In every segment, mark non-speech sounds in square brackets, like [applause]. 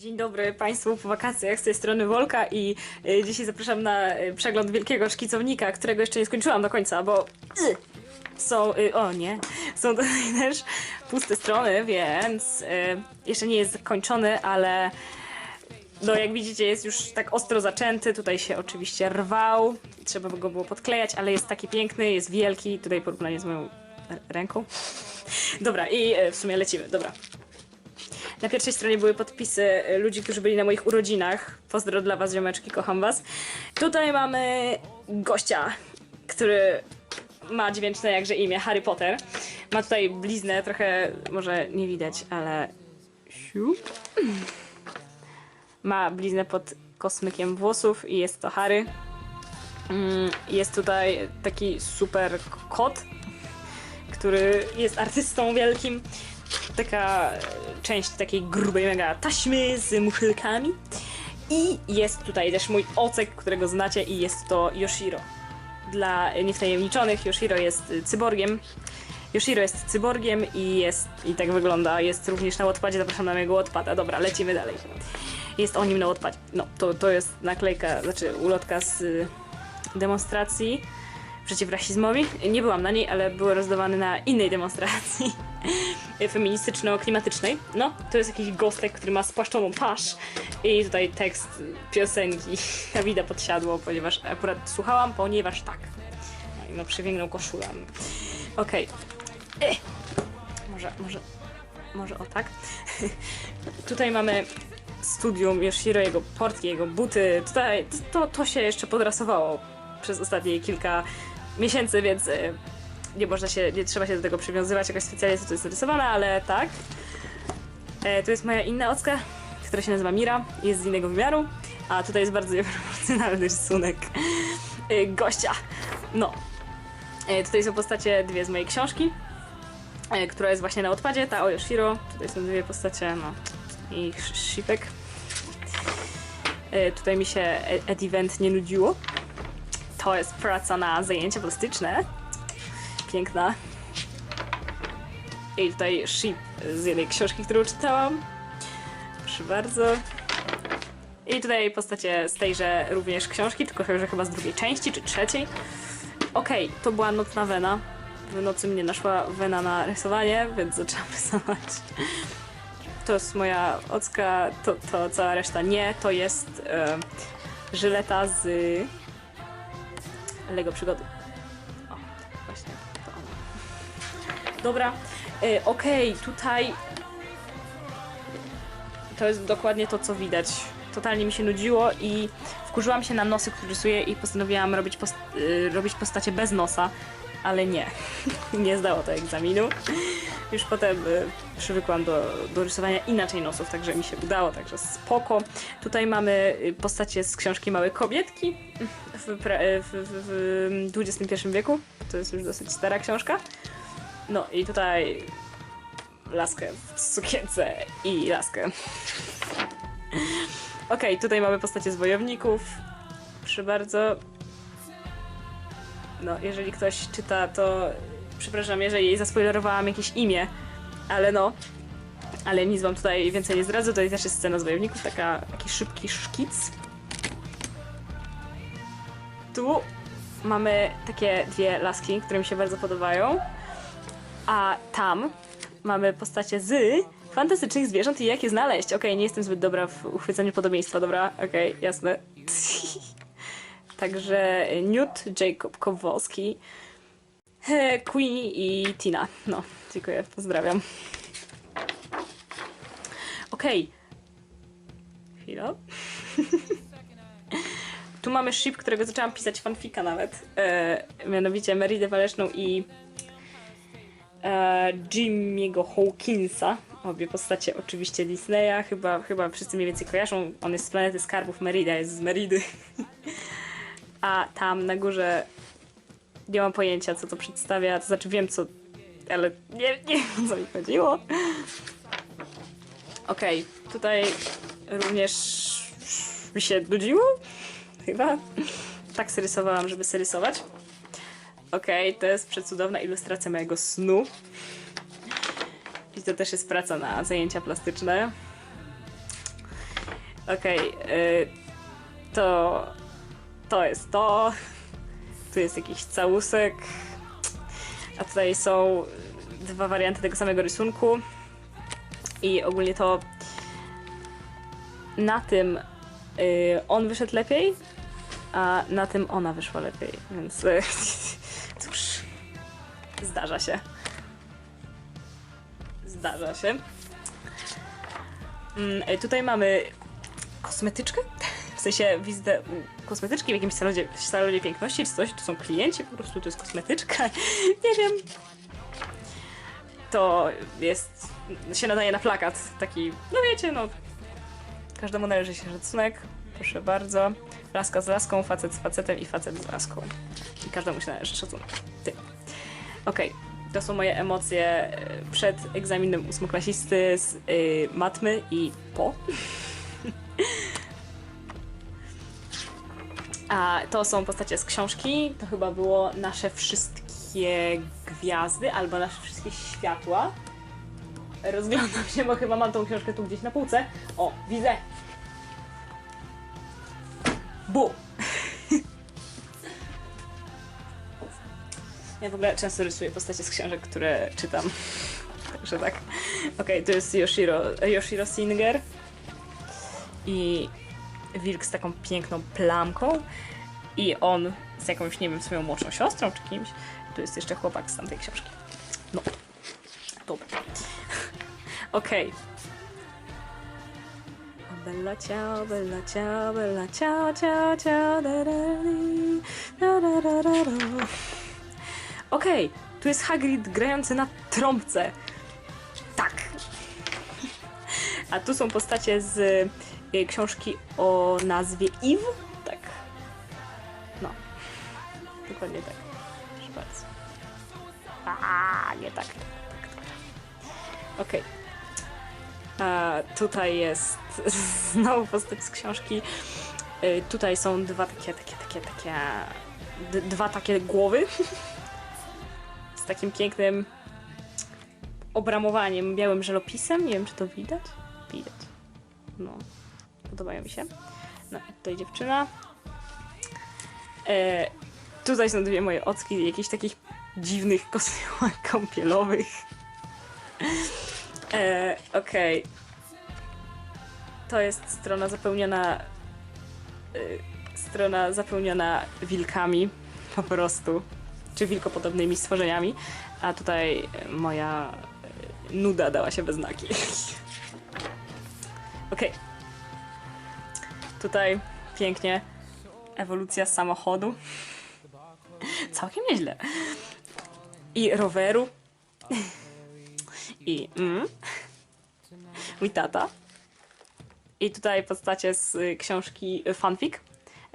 Dzień dobry Państwu po wakacjach z tej strony Wolka i y, dzisiaj zapraszam na y, przegląd wielkiego szkicownika, którego jeszcze nie skończyłam do końca, bo są, y, o nie, są tutaj [laughs] też puste strony, więc jeszcze nie jest zakończony, ale no jak widzicie jest już tak ostro zaczęty, tutaj się oczywiście rwał, trzeba by go było podklejać, ale jest taki piękny, jest wielki, tutaj porównanie z moją ręką. Dobra i w sumie lecimy, dobra. Na pierwszej stronie były podpisy y, ludzi, którzy byli na moich urodzinach. Pozdro dla was, ziomeczki, kocham was. Tutaj mamy gościa, który ma dźwięczne jakże imię Harry Potter. Ma tutaj bliznę, trochę może nie widać, ale... Ma bliznę pod kosmykiem włosów i jest to Harry. Mm, Jest tutaj taki super kot, który jest artystą wielkim. Taka e, część takiej grubej mega taśmy z muszylkami. I jest tutaj też mój ocek, którego znacie i jest to Yoshiro. Dla niewtajemniczonych Yoshiro jest cyborgiem. Yoshiro jest cyborgiem i jest i tak wygląda. Jest również na odpadzie, zapraszam na mojego odpada. Dobra, lecimy dalej. Jest o nim na odpadzie. No, to, to jest naklejka, znaczy ulotka z y, demonstracji przeciw rasizmowi. Nie byłam na niej, ale były rozdawane na innej demonstracji [laughs] feministyczno-klimatycznej. No, to jest jakiś gostek, który ma spłaszczoną twarz i tutaj tekst piosenki [laughs] Dawida podsiadło, ponieważ akurat słuchałam, ponieważ tak. No i ma przepiękną koszulę. Okej. Okay. Może, może, może o tak. [laughs] tutaj mamy studium Yoshiro, jego portki, jego buty. Tutaj to, to się jeszcze podrasowało przez ostatnie kilka miesięcy, więc y, nie można się, nie trzeba się do tego przywiązywać jakoś specjalnie, co to jest narysowane, ale tak. E, tu jest moja inna ocka, która się nazywa Mira, jest z innego wymiaru, a tutaj jest bardzo [laughs] nieprofesjonalny rysunek e, gościa. No. E, tutaj są postacie dwie z mojej książki, e, która jest właśnie na odpadzie, ta o. Tutaj są dwie postacie, no, i sz- Shipek. E, tutaj mi się e- Edivent nie nudziło. To jest praca na zajęcia plastyczne. Piękna. I tutaj ship z jednej książki, którą czytałam. Proszę bardzo. I tutaj postacie z tejże również książki, tylko że chyba z drugiej części, czy trzeciej. Okej, to była nocna wena. W nocy mnie naszła wena na rysowanie, więc zaczęłam [laughs] rysować. To jest moja ocka, to, to cała reszta nie. To jest e, żyleta z Lego Przygody. O, właśnie, to ona. Dobra, e, okej, tutaj to jest dokładnie to, co widać. Totalnie mi się nudziło i wkurzyłam się na nosy, które rysuję i postanowiłam robić, post y, robić postacie bez nosa, ale nie. [laughs] nie zdało to egzaminu. Już potem y, przywykłam do, do rysowania inaczej nosów, także mi się udało, także spoko. Tutaj mamy y, postacie z książki Małe Kobietki w, y, w, w, w XXI wieku. To jest już dosyć stara książka. No i tutaj laskę w sukience i laskę. [laughs] Okej, tutaj mamy postacie z wojowników. Proszę bardzo. No, jeżeli ktoś czyta, to przepraszam, jeżeli zaspoilerowałam jakieś imię, ale no. Ale nic wam tutaj więcej nie zdradzę. Tutaj też jest scena z wojowników, taka, taki szybki szkic. Tu mamy takie dwie laski, które mi się bardzo podobają. A tam mamy postacie z fantastycznych zwierząt i jak je znaleźć. Okej, nie jestem zbyt dobra w uchwyceniu podobieństwa, dobra? Okej, jasne. [laughs] Także Newt, Jacob Kowalski, Queenie i Tina. No, dziękuję, pozdrawiam. Okej. Chwila. Tu mamy ship, którego zaczęłam pisać fanfika nawet. E, mianowicie Meridę Waleczną i e, Jimmy'ego Hawkinsa. Obie postacie oczywiście Disneya, chyba, chyba wszyscy mniej więcej kojarzą. On jest z planety skarbów, Merida jest z Meridy. [laughs] A tam na górze nie mam pojęcia, co to przedstawia. To znaczy wiem, co. Ale nie, nie wiem, co mi chodziło. Okej, tutaj również mi się nudziło. Chyba. Tak serysowałam, żeby serysować. Okej, to jest przecudowna ilustracja mojego snu. I to też jest praca na zajęcia plastyczne. Okej, y, to to jest to. Tu jest jakiś całusek. A tutaj są dwa warianty tego samego rysunku. I ogólnie to na tym y, on wyszedł lepiej, a na tym ona wyszła lepiej, więc y, [laughs] cóż, zdarza się. Zdarza się. Mm, y, tutaj mamy kosmetyczkę. W sensie widzę u kosmetyczki w jakimś salonie, w salonie piękności czy coś. Tu są klienci, po prostu to jest kosmetyczka. [laughs] Nie wiem. To jest. się nadaje na plakat. Taki, no wiecie, no. Każdemu należy się szacunek. Proszę bardzo. Laska z laską, facet z facetem i facet z laską. I każdemu się należy szacunek. Ty. Okej. To są moje emocje e, przed egzaminem ósmoklasisty z y, matmy i po. [laughs] A to są postacie z książki. To chyba było nasze wszystkie gwiazdy albo nasze wszystkie światła. Rozglądam się, bo chyba mam tą książkę tu gdzieś na półce. O, widzę. Bu. Ja w ogóle często rysuję postacie z książek, które czytam. Także tak. Okej, to jest Yoshiro, Yoshiro Singer. I wilk z taką piękną plamką i on z jakąś, nie wiem, swoją młodszą siostrą czy kimś. Tu jest jeszcze chłopak z tamtej książki. No. Dobra. [laughs] Okej. Bella ciao, bella ciao, bella ciao, ciao, ciao, da, da, da, da, da, da, da. Okej, tu jest Hagrid grający na trąbce. Tak. [laughs] A tu są postacie z książki o nazwie Eve. Tak. No. Dokładnie tak. Proszę bardzo. A, nie tak. tak, tak. Okej. A Tutaj jest [laughs] znowu postać z książki. Y, Tutaj są dwa takie, takie, takie, takie... Dwa takie głowy. [laughs] Z takim pięknym obramowaniem, białym żelopisem. Nie wiem, czy to widać. Widać. No, podobają mi się. No, tutaj dziewczyna. E, tutaj są dwie moje ocki, jakichś takich dziwnych kostiumach [laughs] kąpielowych. E, Okej. To jest strona zapełniona. y, strona zapełniona wilkami, po prostu. Czy wilkopodobnymi stworzeniami. A tutaj e, moja e, nuda dała się we znaki. [laughs] Okej. Tutaj pięknie ewolucja samochodu. [laughs] Całkiem nieźle. I roweru. I mm, mój tata. I tutaj postacie z książki Fanfic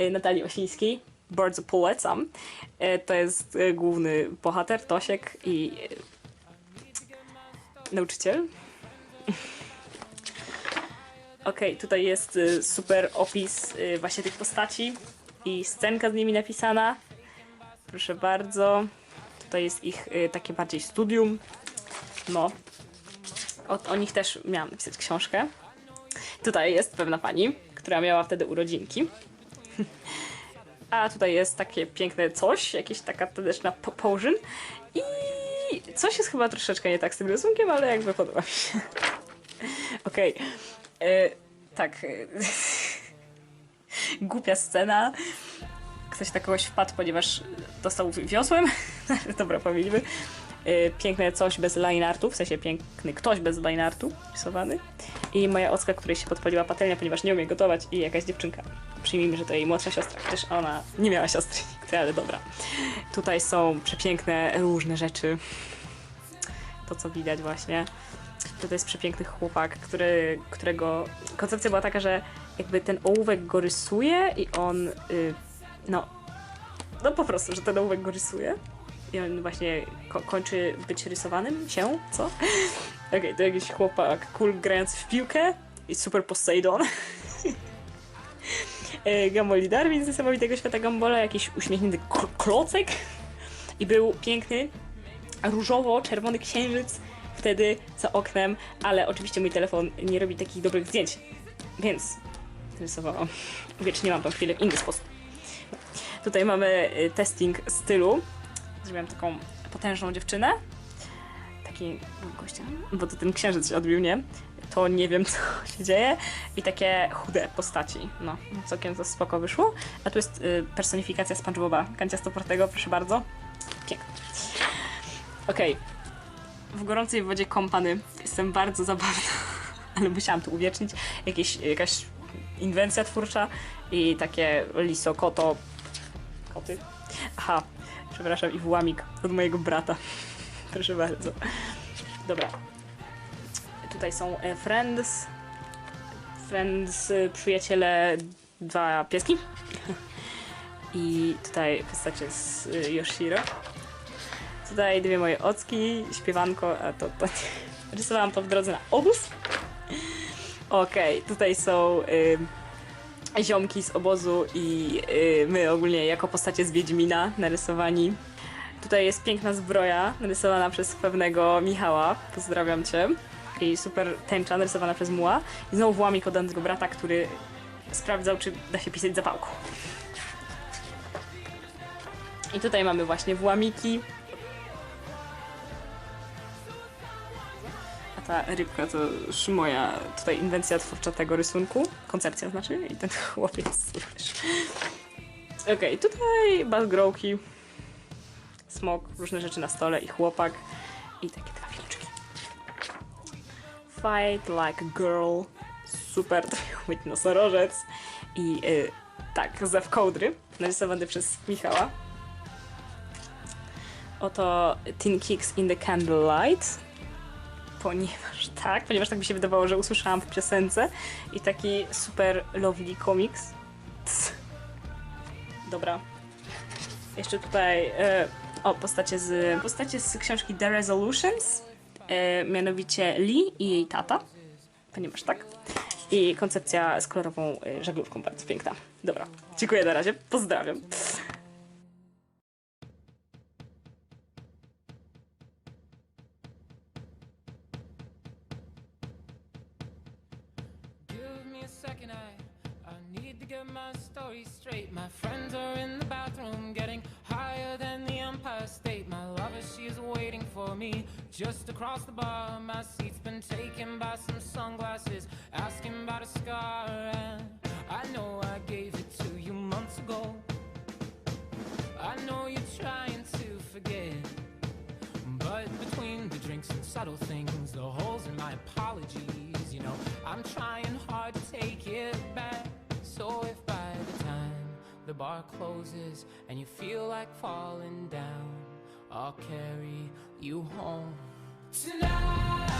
y, Natalii Osińskiej. Bardzo polecam. Y, To jest y, główny bohater, Tosiek i nauczyciel. [laughs] Okej, tutaj jest y, super opis y, właśnie tych postaci i scenka z nimi napisana. Proszę bardzo. Tutaj jest ich y, takie bardziej studium. No. O, o nich też miałam napisać książkę. Tutaj jest pewna pani, która miała wtedy urodzinki. [laughs] A tutaj jest takie piękne coś, jakieś taka taneczna po- potion. I coś jest chyba troszeczkę nie tak z tym rysunkiem, ale jakby podoba mi się. [laughs] Okej. E, Tak. [laughs] Głupia scena. Ktoś na kogoś wpadł, ponieważ dostał wiosłem. [laughs] Dobra, pomylimy. E, Piękne coś bez line artu, w sensie piękny ktoś bez line artu rysowany. I moja ocka, której się podpaliła patelnia, ponieważ nie umie gotować i jakaś dziewczynka. Przyjmijmy, że to jej młodsza siostra, przecież ona nie miała siostry nigdy, ale dobra. Tutaj są przepiękne różne rzeczy. To, co widać właśnie. Tutaj jest przepiękny chłopak, który, którego koncepcja była taka, że jakby ten ołówek go rysuje i on, y, no, no po prostu, że ten ołówek go rysuje i on właśnie ko- kończy być rysowanym się, co? [laughs] Okej, to jakiś chłopak cool grający w piłkę i super Poseidon. [laughs] E, Gamboli Darwin z niesamowitego świata Gambola, jakiś uśmiechnięty klocek i był piękny różowo-czerwony księżyc wtedy za oknem, ale oczywiście mój telefon nie robi takich dobrych zdjęć, więc rysowałam. Uwieczniłam tą chwilę w inny sposób. Tutaj mamy y, testing stylu. Zrobiłam taką potężną dziewczynę. Taki gościa, bo to ten księżyc się odbił, nie? To nie wiem, [laughs] co się dzieje. I takie chude postaci. No, całkiem to spoko wyszło. A tu jest y, personifikacja SpongeBoba, kanciastoportego, proszę bardzo. Pięknie. Okej. W gorącej wodzie kąpany. Jestem bardzo zabawna, [laughs] ale musiałam tu uwiecznić. Jakieś, jakaś inwencja twórcza i takie liso, koto, koty. Aha, przepraszam, i włamik od mojego brata. [laughs] Proszę bardzo. Dobra. Tutaj są e, friends. Friends, y, przyjaciele, dwa pieski. [laughs] I tutaj postacie z y, Yoshiro. Tutaj dwie moje ocki, śpiewanko, a to, to nie. Rysowałam to w drodze na obóz. Okej, tutaj są y, ziomki z obozu i y, my ogólnie jako postacie z Wiedźmina narysowani. Tutaj jest piękna zbroja narysowana przez pewnego Michała. Pozdrawiam cię. I super tęcza narysowana przez Muła. I znowu włamik od Andrego brata, który sprawdzał, czy da się pisać zapałką. I tutaj mamy właśnie włamiki. Ta rybka to już moja tutaj inwencja twórcza tego rysunku. Koncepcja znaczy. I ten [laughs] chłopiec również. Okej, tutaj bazgrołki, smok, różne rzeczy na stole i chłopak. I takie dwa wilczki. Fight like a girl. Super, [laughs] to miał być nosorożec. I y, tak, zew kołdry, narysowany przez Michała. Oto Teen Kicks in the Candlelight. Ponieważ tak, ponieważ tak mi się wydawało, że usłyszałam w piosence. I taki super lovely komiks. Dobra. Jeszcze tutaj e, o postacie z, postacie z książki The Resolutions. E, mianowicie Lee i jej tata. Ponieważ tak. I koncepcja z kolorową e, żaglówką bardzo piękna. Dobra, dziękuję na razie. Pozdrawiam. A second, I, I need to get my story straight. My friends are in the bathroom, getting higher than the Empire State. My lover, she's waiting for me just across the bar. My seat's been taken by some sunglasses, asking about a scar. And bar closes and you feel like falling down, I'll carry you home tonight.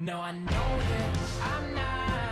No, I know that I'm not.